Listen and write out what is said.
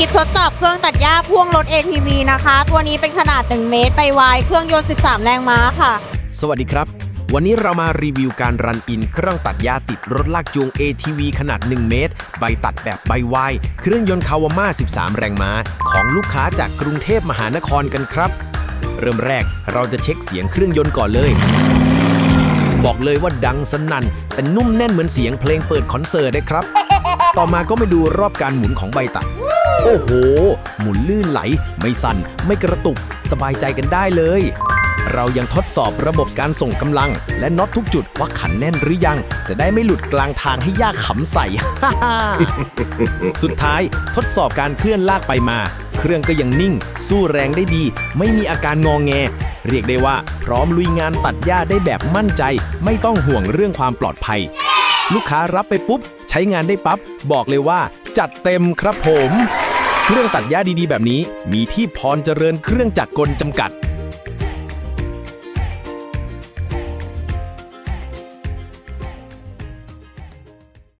คลิปทดสอบเครื่องตัดหญ้าพ่วงรถ ATV นะคะ ตัวนี้เป็นขนาด 1 เมตรไปวายเครื่องยนต์ 13 แรงม้าค่ะ สวัสดีครับ วันนี้เรามารีวิวการรันอิน เครื่องตัดหญ้าติดรถลากจูง ATV ขนาด 1 เมตร ใบตัดแบบใบวายเครื่องยนต์คาวาม่า 13 แรงม้า ของลูกค้าจากกรุงเทพมหานครกันครับ เริ่มแรกเราจะเช็คเสียงเครื่องยนต์ก่อนเลยบอกเลยว่าดังสนั่น แต่นุ่มแน่นเหมือนเสียงเพลงเปิดคอนเสิร์ตเลยครับ ต่อมาก็มาดูรอบการหมุนของใบตัด โอ้โห หมุนลื่นไหล ไม่สั่น ไม่กระตุก สบายใจกันได้เลย เรายังทดสอบระบบการส่งกำลัง และน็อตทุกจุดว่าขันแน่นหรือยัง จะได้ไม่หลุดกลางทางให้ยากขำใส่ สุดท้ายทดสอบการเคลื่อนลากไปมา เครื่องก็ยังนิ่ง สู้แรงได้ดี ไม่มีอาการงองแง เรียกได้ว่า พร้อมลุยงานตัดหญ้าได้แบบมั่นใจ ไม่ต้องห่วงเรื่องความปลอดภัย ลูกค้ารับไปปุ๊บ ใช้งานได้ปั๊บ บอกเลยว่าจัดเต็มครับผม เครื่องตัดหญ้าดีๆ แบบนี้ มีที่พรเจริญเครื่องจักรกลจำกัด